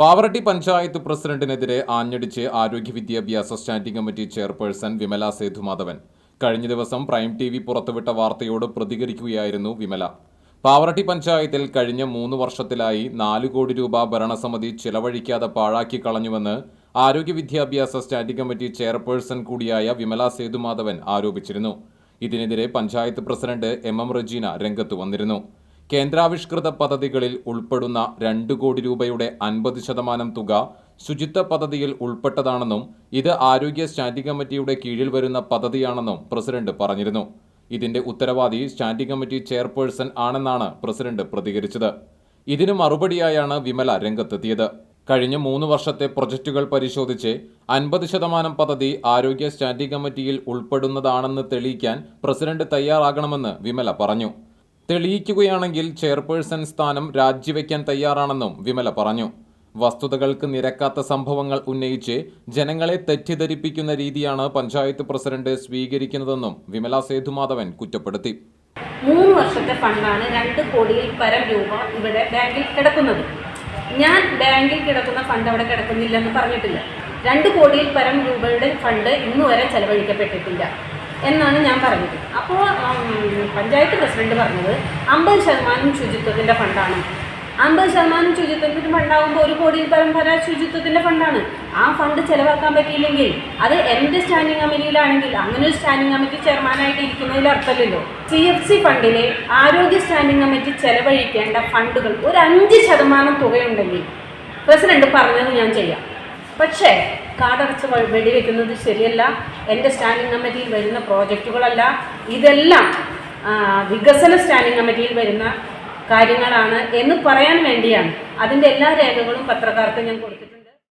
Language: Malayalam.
പാവറട്ടി പഞ്ചായത്ത് പ്രസിഡന്റിനെതിരെ ആഞ്ഞടിച്ച് ആരോഗ്യ വിദ്യാഭ്യാസ standing committee chairperson Vimala Sethumadhavan. കഴിഞ്ഞ ദിവസം പ്രൈം ടി വി പുറത്തുവിട്ട വാർത്തയോട് പ്രതികരിക്കുകയായിരുന്നു വിമല. പാവറട്ടി പഞ്ചായത്തിൽ കഴിഞ്ഞ മൂന്ന് വർഷത്തിലായി നാല് കോടി രൂപ ഭരണസമിതി ചിലവഴിക്കാതെ പാഴാക്കി കളഞ്ഞുവെന്ന് ആരോഗ്യ വിദ്യാഭ്യാസ സ്റ്റാൻഡിംഗ് കമ്മിറ്റി ചെയർപേഴ്സൺ കൂടിയായ വിമല സേതുമാധവൻ ആരോപിച്ചിരുന്നു. ഇതിനെതിരെ panchayat president M M Rajeena രംഗത്ത് വന്നിരുന്നു. കേന്ദ്രാവിഷ്കൃത പദ്ധതികളിൽ ഉൾപ്പെടുന്ന രണ്ട് കോടി രൂപയുടെ അൻപത് ശതമാനം തുക ശുചിത്വ പദ്ധതിയിൽ ഉൾപ്പെട്ടതാണെന്നും ഇത് ആരോഗ്യ സ്റ്റാൻഡിംഗ് കമ്മിറ്റിയുടെ കീഴിൽ വരുന്ന പദ്ധതിയാണെന്നും പ്രസിഡന്റ് പറഞ്ഞിരുന്നു. ഇതിന്റെ ഉത്തരവാദി സ്റ്റാൻഡിംഗ് കമ്മിറ്റി ചെയർപേഴ്സൺ ആണെന്നാണ് പ്രസിഡന്റ് പ്രതികരിച്ചത്. ഇതിനു മറുപടിയായാണ് വിമല രംഗത്തെത്തിയത്. കഴിഞ്ഞ മൂന്ന് വർഷത്തെ പ്രൊജക്റ്റുകൾ പരിശോധിച്ച് അൻപത് ശതമാനം പദ്ധതി ആരോഗ്യ സ്റ്റാൻഡിംഗ് കമ്മിറ്റിയിൽ ഉൾപ്പെടുന്നതാണെന്ന് തെളിയിക്കാൻ പ്രസിഡന്റ് തയ്യാറാകണമെന്ന് വിമല പറഞ്ഞു. തെളിയിക്കുകയാണെങ്കിൽ ചെയർപേഴ്സൺ സ്ഥാനം രാജിവെക്കാൻ തയ്യാറാണെന്നും വിമല പറഞ്ഞു. വസ്തുതകൾക്ക് നിരക്കാത്ത സംഭവങ്ങൾ ഉന്നയിച്ച് ജനങ്ങളെ തെറ്റിദ്ധരിപ്പിക്കുന്ന രീതിയാണ് പഞ്ചായത്ത് പ്രസിഡന്റ് സ്വീകരിക്കുന്നതെന്നും വിമല സേതുമാധവൻ കുറ്റപ്പെടുത്തി. മൂന്ന് വർഷത്തെ ഫണ്ടാണ് രണ്ട് കോടിയിൽ പരം രൂപ ഇവിടെ ബാങ്കിൽ കിടക്കുന്നത്. ഞാൻ ബാങ്കിൽ കിടക്കുന്ന ഫണ്ട് അവിടെ കിടക്കുന്നില്ലെന്ന് പറഞ്ഞിട്ടില്ല. രണ്ട് കോടിയിൽ പരം രൂപയുടെ ഫണ്ട് ഇന്നു വരെ ചെലവഴിക്കപ്പെട്ടിട്ടില്ല എന്നാണ് ഞാൻ പറഞ്ഞത്. അപ്പോൾ പഞ്ചായത്ത് പ്രസിഡന്റ് പറഞ്ഞത് അമ്പത് ശതമാനം ശുചിത്വത്തിന്റെ ഫണ്ടാണ് അമ്പത് ശതമാനം ശുചിത്വത്തിന്റെ ഫണ്ടാകുമ്പോൾ ഒരു കോടിയിൽ പരം വരെ ശുചിത്വത്തിന്റെ ഫണ്ടാണ് ആ ഫണ്ട് ചെലവാക്കാൻ പറ്റിയില്ലെങ്കിൽ അത് എന്റെ സ്റ്റാൻഡിംഗ് കമ്മിറ്റിയിലാണെങ്കിൽ അങ്ങനെ ഒരു സ്റ്റാൻഡിംഗ് കമ്മിറ്റി ചെയർമാനായിട്ട് ഇരിക്കുന്നതിൽ അർത്ഥമില്ലല്ലോ. സി എഫ് സി ഫണ്ടിലെ ആരോഗ്യ സ്റ്റാൻഡിംഗ് കമ്മിറ്റി ചെലവഴിക്കേണ്ട ഫണ്ടുകൾ ഒരു അഞ്ച് ശതമാനം തുകയുണ്ടെങ്കിൽ പ്രസിഡന്റ് പറഞ്ഞത് ഞാൻ ചെയ്യാം. പക്ഷേ കാടടച്ച് വെടിവെക്കുന്നത് ശരിയല്ല. എന്റെ സ്റ്റാൻഡിംഗ് കമ്മിറ്റിയിൽ വരുന്ന പ്രോജക്റ്റുകളല്ല. ഇതെല്ലാം വികസന സ്റ്റാൻഡിംഗ് കമ്മിറ്റിയിൽ വരുന്ന കാര്യങ്ങളാണ് എന്ന് പറയാൻ വേണ്ടിയാണ്. അതിന്റെ എല്ലാ രേഖകളും പത്രക്കാർക്ക് ഞാൻ കൊടുത്തിട്ടുണ്ട്.